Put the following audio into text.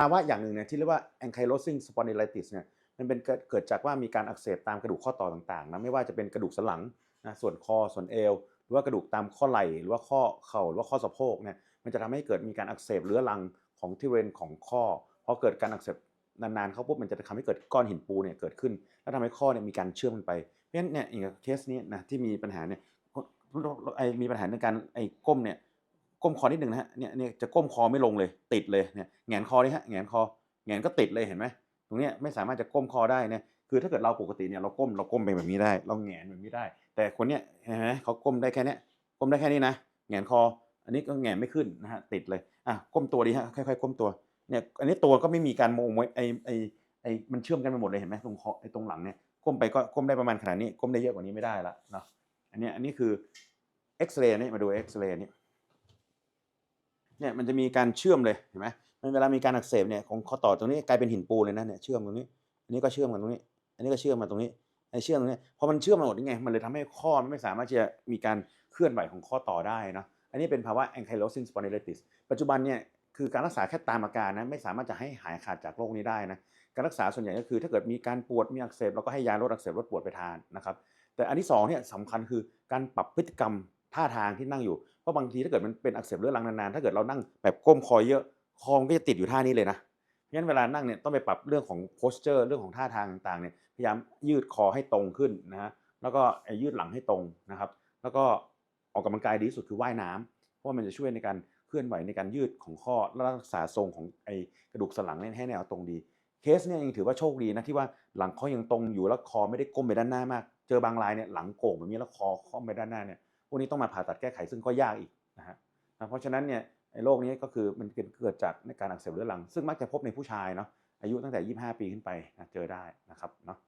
ภาวะอย่างหนึ่งเนี่ยที่เรียกว่า ankylosing spondylitis เนี่ยมันเป็นเกิดจากว่ามีการอักเสบตามกระดูกข้อต่อต่างๆนะไม่ว่าจะเป็นกระดูกสันหลังนะส่วนคอส่วนเอว หรือว่ากระดูกตามข้อไหล่หรือว่าข้อเข่าหรือว่าข้อสะโพกเนี่ยมันจะทำให้เกิดมีการอักเสบเรื้อรังของที่บริเวณของข้อพอเกิดการอักเสบนานๆเข้าปุ๊บมันจะทำให้เกิดก้อนหินปูนเนี่ยเกิดขึ้น แล้วทำให้ข้อเนี่ยมีการเชื่อมกันไปเพราะฉะนั้นเนี่ยอย่างเคสนี้นะที่มีปัญหาเนี่ยไอมีปัญหาในการไอ้ก้มเนี่ย ก้มคอนิดหนึ่งนะฮะเนี่ยเนี่ยจะก้มคอไม่ลงเลย ติดเลยเนี่ยแงนคอนี่ฮะแงนคอแงนก็ติดเลยเห็นไหมตรงเนี้ยไม่สามารถจะก้มคอได้เนี่ยคือถ้าเกิดเราปกติเนี่ยเราก้มเราก้มไปแบบนี้ได้ เราแงนแบบนี้ได้ แต่คนเนี้ยเห็นไหมเขาก้มได้แค่เนี้ยก้มได้แค่นี้นะแงนคอ อันนี้ก็แงนไม่ขึ้นนะฮะติดเลยอะก้มตัวดีฮะค่อยๆก้มตัวเนี่ยอันนี้ตัวก็ไม่มีการโมงไว้ไอไอไอมันเชื่อมกันไปหมดเลยเห็นไหมตรงคอไอตรงหลังเนี่ยก้มไปก็ก้มได้ประมาณขนาดนี้ก้มได้เยอะกว่านี้ไม่ได้ละเนาะอันนี้อันนี้คือเอ็กซเรย์นี่มาดูเอ็กซเรย์นี่ เนี่ยมันจะมีการเชื่อมเลยเห็นไหมมันเวลามีการอักเสบเนี่ยของข้อต่อตรงนี้กลายเป็นหินปูนเลยนะเนี่ยเชื่อมตรงนี้ อันนี้ก็เชื่อมกันตรงนี้ อันนี้ก็เชื่อมมาตรงนี้ไอ้เชื่อมตรงนี้พอมันเชื่อมมาหมดนี่ไงมันเลยทำให้ข้อมันไม่สามารถจะมีการเคลื่อนไหวของข้อต่อได้นะอันนี้เป็นภาวะ ankylosing spondylitis ปัจจุบันเนี่ยคือการรักษาแค่ตามอาการนะไม่สามารถจะให้หายขาดจากโรคนี้ได้นะการรักษาส่วนใหญ่ก็คือ ถ้าเกิดมีการปวดมีอักเสบเราก็ให้ยาลดอักเสบลดปวดไปทานนะครับแต่อันที่สองเนี่ยสำคัญคือการปรับพฤติกรรมท่าทางที่นั่งอยู่ ราะบางทีถ้าเกิดมันเป็นอักเสบเรื้อรังนานๆ ถ้าเกิดเรานั่งแบบก้มคอเยอะคอมันก็จะติดอยู่ท่านี้เลยนะเพราะฉะนั้นเวลานั่งเนี่ยต้องไปปรับเรื่องของ posture เรื่องของท่าทางต่างๆเนี่ยพยายามยืดคอให้ตรงขึ้นนะฮะแล้วก็ยืดหลังให้ตรงนะครับ แล้วก็ออกกำลังกายดีที่สุดคือว่ายน้ำเพราะว่ามันจะช่วยในการเคลื่อนไหวในการยืดของข้อและรักษาทรงของไอ้กระดูกสันหลังเนี่ยให้แนวตรงดีเคสเนี่ยยังถือว่าโชคดีนะที่ว่าหลังเขายังตรงอยู่แล้วคอไม่ได้ก้มไปด้านหน้ามาก เจอบางรายเนี่ยหลังโก่งแบบนี้แล้วคอค่อมไปด้านหน้าเนี่ย พวกนี้ต้องมาผ่าตัดแก้ไขซึ่งก็ยากอีกนะฮะนะเพราะฉะนั้นเนี่ยโรคนี้ก็คือมันเกิดจากในการอักเสบเรื้อรัง ซึ่งมักจะพบในผู้ชายเนาะอายุตั้งแต่ 25 ปีขึ้นไปนะเจอได้นะครับเนาะ